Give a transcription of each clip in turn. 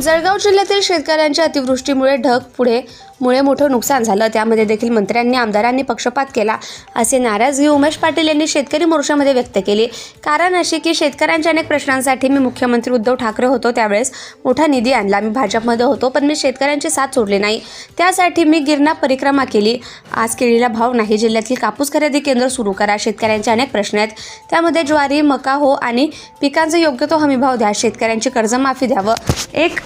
जळगाव जिल्ह्यातील शेतकऱ्यांच्या अतिवृष्टीमुळे ढग पुढे मुळे मोठं नुकसान झालं. त्यामध्ये देखील मंत्र्यांनी आमदारांनी पक्षपात केला असे नाराजगी उमेश पाटील यांनी शेतकरी मोर्चामध्ये व्यक्त केली. कारण अशी की शेतकऱ्यांच्या अनेक प्रश्नांसाठी मी मुख्यमंत्री उद्धव ठाकरे होतो त्यावेळेस मोठा निधी आणला. मी भाजपमध्ये होतो पण मी शेतकऱ्यांची साथ सोडली नाही. त्यासाठी मी गिरणा परिक्रमा केली. आज केळीला भाव नाही. जिल्ह्यातील कापूस खरेदी केंद्र सुरू करा. शेतकऱ्यांचे अनेक प्रश्न आहेत. त्यामध्ये ज्वारी मका हो आणि पिकांचा योग्य तो हमीभाव द्या. शेतकऱ्यांची कर्जमाफी द्यावं. एक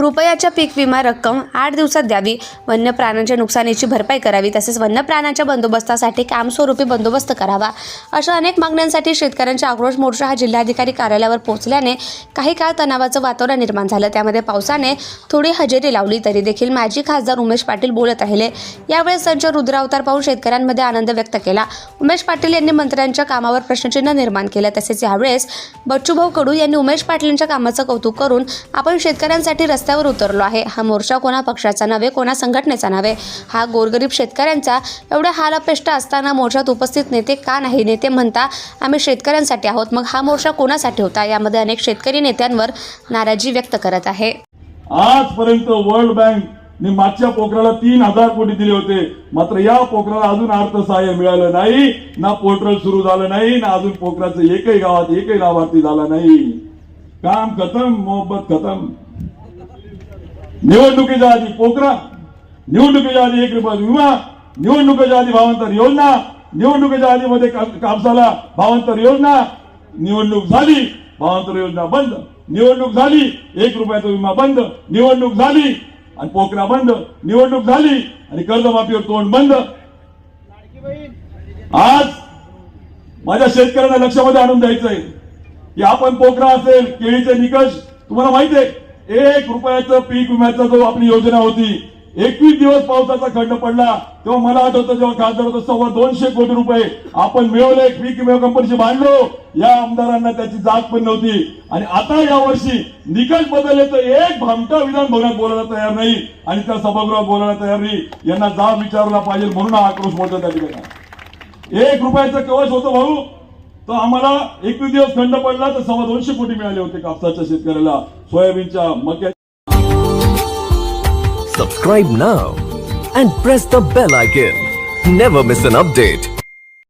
रुपयाच्या पीक विमा रक्कम आठ दिवसात द्यावी. वन्य प्राण्यांच्या नुकसानीची भरपाई करावी. तसेच वन्य प्राण्यांच्या बंदोबस्तासाठी कामस्वरूपी बंदोबस्त करावा. अशा अनेक मागण्यांसाठी शेतकऱ्यांचा आक्रोश मोर्चा हा जिल्हाधिकारी कार्यालयावर पोहोचल्याने काही काळ तणावाचं वातावरण निर्माण झालं. त्यामध्ये पावसाने थोडी हजेरी लावली तरी देखील माजी खासदार उमेश पाटील बोलत राहिले. यावेळेस त्यांच्या रुद्रावतार पाहून शेतकऱ्यांमध्ये आनंद व्यक्त केला. उमेश पाटील यांनी मंत्र्यांच्या कामावर प्रश्नचिन्ह निर्माण केलं. तसेच यावेळेस बच्चूभाऊ कडू यांनी उमेश पाटलांच्या कामाचं कौतुक करून आपण शेतकऱ्यांसाठी रस्ते रस्त्यावर उतरलो आहे. हा मोर्चा कोणा पक्षाचा नव्हे कोणा संघटनेचा नव्हे. हा गोरगरीब शेतकऱ्यांचा एवढ्या हालापेष्ट असताना मोर्चात उपस्थित नेते का नाही? नेते म्हणता आम्ही शेतकऱ्यांसाठी आहोत. मग हा मोर्चा कोणासाठी होता? यामध्ये अनेक शेतकरी नेत्यांवर नाराजी व्यक्त करत आहे. आजपर्यंत वर्ल्ड बँक ने मागच्या पोखराला तीन हजार कोटी दिले होते. मात्र या पोखराला अजून अर्थसहाय्य मिळालं नाही. ना पोर्टल सुरू झालं नाही ना अजून पोखराचं एकही गावात एकही लाभार्थी झाला नाही. काम खतम मोहब्बत खतम. निवडणुकीच्या आधी पोकरा निवडणुकीच्या आधी एक रुपया विमा निवडणुकीच्या आधी भावांतर योजना निवडणुकीच्या आधी मध्ये कापसाला भावांतर योजना निवडणूक झाली भावांतर योजना बंद निवडणूक झाली एक रुपयाचा विमा बंद निवडणूक झाली आणि पोकरा बंद निवडणूक झाली आणि कर्जमाफीवर तोंड बंद. आज माझ्या शेतकऱ्यांना लक्षामध्ये आणून द्यायचंय की आपण पोकरा असेल केळीचे निकष तुम्हाला माहिती आहे एक रुपयाचं पीक विम्याचा जो आपली योजना होती एकवीस दिवस पावसाचा खंड पडला तेव्हा मला आठवतं जेव्हा खासदार होतं सव्वा दोनशे कोटी रुपये आपण मिळवले पीक विमा कंपनीशी भांडलो या आमदारांना त्याची जात पण नव्हती. आणि आता या वर्षी निकष बदलले तर एक भामटा विधान भवनात बोलायला तयार नाही आणि त्या सभागृहात बोलायला तयार नाही. यांना जाब विचारला पाहिजे म्हणून हा आक्रोश मोठा त्या ठिकाणी. एक रुपयाचं कवच होतं भाऊ. तर आम्हाला एकवीस दिवस खंड पडला तर सव्वा दोनशे कोटी मिळाले होते कापसाच्या शेतकऱ्याला. सोयाबीनच्या मक्या subscribe now and press the bell icon never miss an update